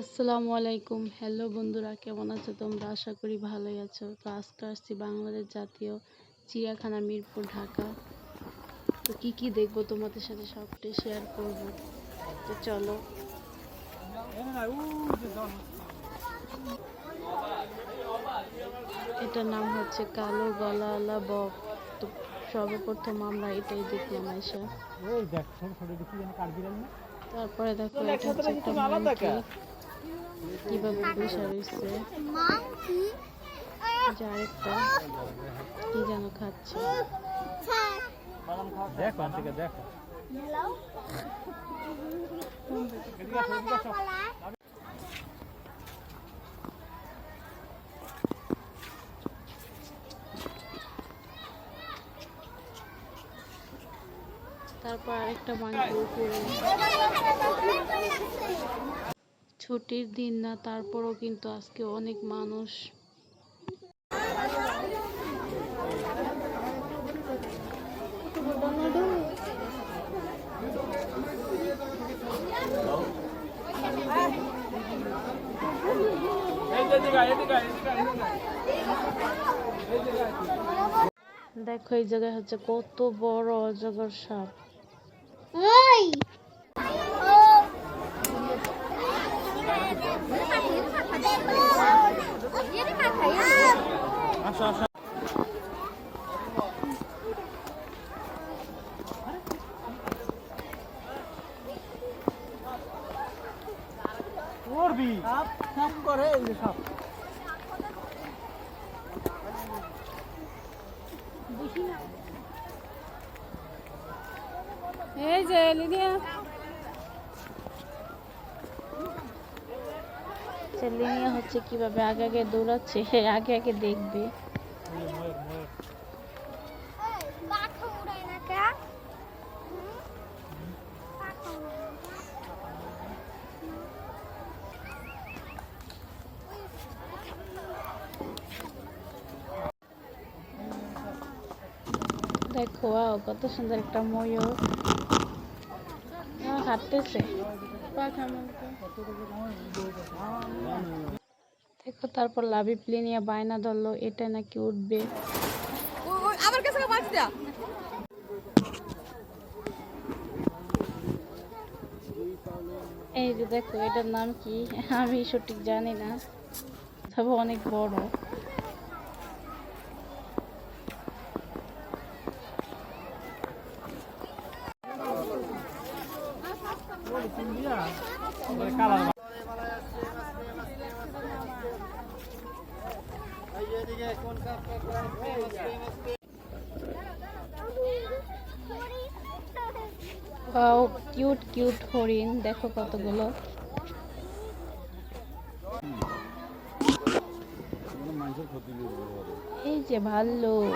আসসালামু আলাইকুম। হ্যালো বন্ধুরা, কেমন আছো তোমরা? আশা করি ভালোই আছো। তো আজকে আসছি বাংলাদেশ জাতীয় চিড়িয়াখানা মিরপুর, ঢাকা। তো কি কি দেখব তোমাদের সাথে সবটাই শেয়ার করব। তো চলো। এটার নাম হচ্ছে কালো গলাওয়ালা বক। সর্বপ্রথম আমরা এটাই দেখলাম না? তারপরে দেখো এটা হচ্ছে একটা। কীভাবে বসে রয়েছে? যার একটা কি যেন খাচ্ছে? দেখ দেখ। তারপর আরেকটা উপরে ছুটির দিন না, তারপরও কিন্তু আজকে অনেক মানুষ। দেখো এই জায়গায় হচ্ছে কত বড় অজগর সাপ। আসো আসো। করবি? সাপ করে এই যে সাপ এই যে লিনিয়া লিনিয়া হচ্ছে কীভাবে আগে আগে দৌড়াচ্ছে? আগে আগে দেখবে। দেখো কত সুন্দর একটা ময়ূর। হাঁটতেছে। দেখো তারপর লাভি প্লেনিয়া বায়না ধরলো এটা নাকি উঠবে। আমার কাছে এই যে দেখো এটার নাম কি? আমি সঠিক জানি না। তবে অনেক বড়। কালার কিউট কিউট হরিণ দেখো কতগুলো। এই যে ভাল্লুক।